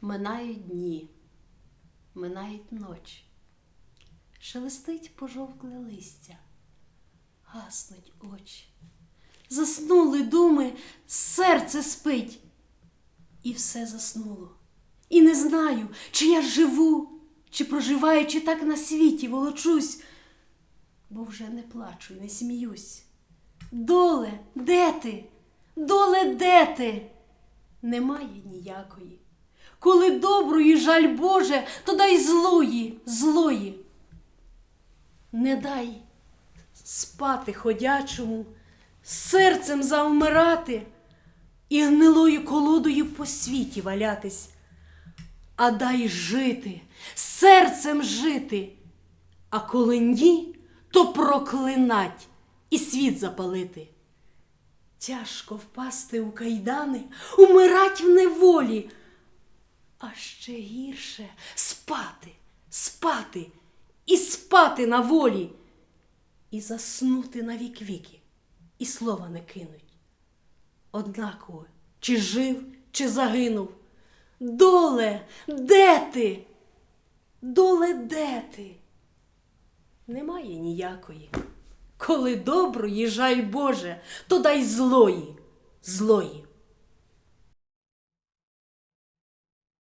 Минають дні, минають ночі, шелестить пожовкле листя, гаснуть очі. Заснули думи, серце спить, і все заснуло. І не знаю, чи я живу, чи проживаючи так на світі, волочусь, бо вже не плачу і не сміюсь. Доле, де ти? Доле, де ти? Немає ніякої. Коли доброї жаль Боже, то дай злої, злої. Не дай спати ходячому, серцем завмирати і гнилою колодою по світі валятись, а дай жити, серцем жити, а коли ні, то проклинать і світ запалити. Тяжко впасти у кайдани, умирать в неволі, а ще гірше спати, спати і спати на волі, і заснути на вік віки, і слова не кинуть. Однаково, чи жив, чи загинув. Доле, де ти? Доле, де ти? Немає ніякої. Коли доброї жаль Боже, то дай злої, злої.